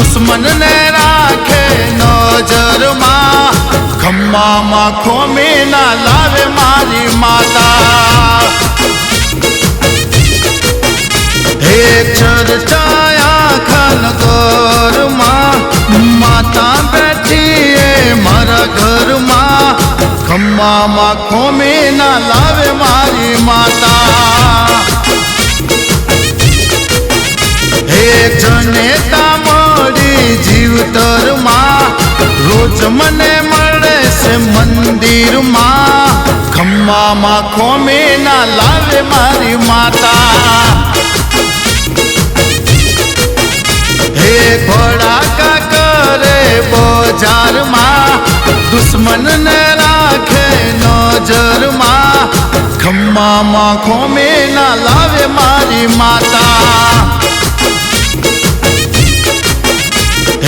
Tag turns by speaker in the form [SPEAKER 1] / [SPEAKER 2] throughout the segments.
[SPEAKER 1] દુશ્મનને રાખે નજરમાં ખમ્મામાં ખોમી ના લાવે મારી માતા હે ચર્ચાયા ખનગરમાં માતા બેઠી એ મારા ઘરમાં ખમ્મામાં ખોમી ના લાવે મારી માતા જીવતરમાં રોજ મને મળે છે મંદિરમાં ખમ્મામાં ખોમી ના લાવે મારી માતા હે ભડાકા કરે બજારમાં દુશ્મનને રાખે નજરમાં ખમ્મામાં ખોમે ના લાવે મારી માતા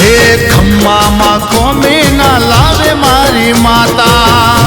[SPEAKER 1] હે ખમ્મામાં ખોમે ના લાવે મારી માતા.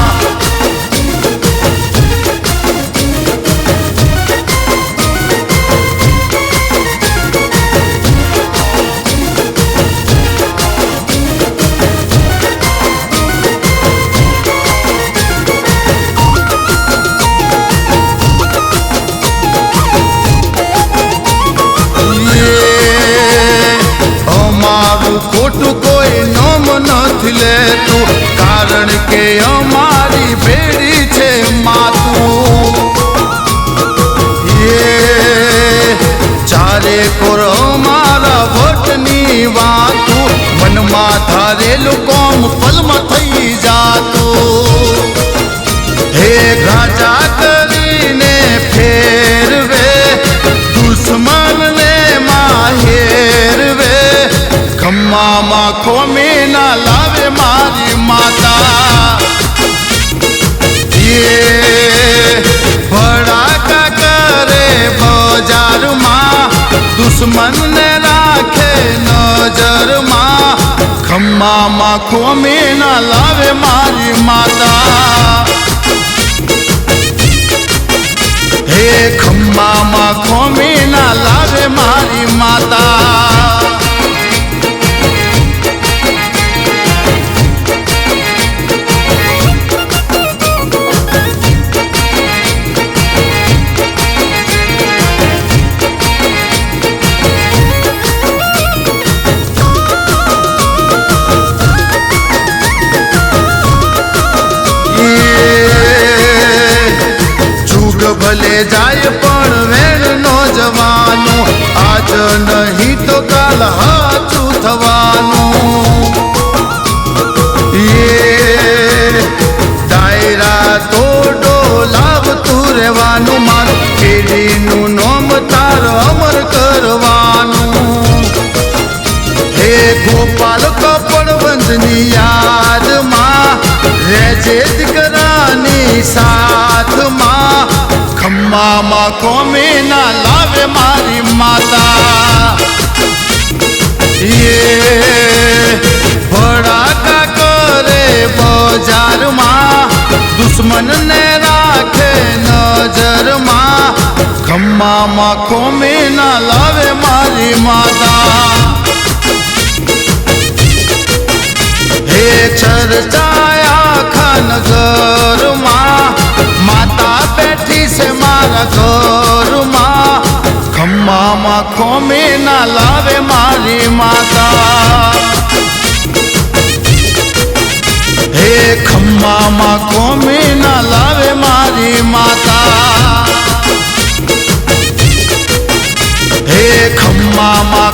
[SPEAKER 1] ખોટું કોઈ નોમ નથી લેતું. કારણ કે અમારી ખમ્મામાં ખોમી ના લાવે મારી માતા યે ભડાકા કરે બજારમાં દુશ્મનને રાખે નજરમાં ખમ્મામાં ખોમી ના લાવે મારી માતા હે ખમ્મામાં ખોમી ના લાવે મારી કપડ વંશની યાદમાં રહેજે દીકરાની સાથમાં ખમ્મામાં કોમી ના લાવે મારી માતા યે ભડાકા કરે બજારમાં દુશ્મનને રાખે નજરમાં ખમ્મામાં કોમી ના લાવે મારી માતા મારા ઘરમાં ખમ્મામાં ખોમી ના લાવે મારી માતા હે ખમ્મામાં ખોમી ના લાવે મારી માતા હે ખમ્મામાં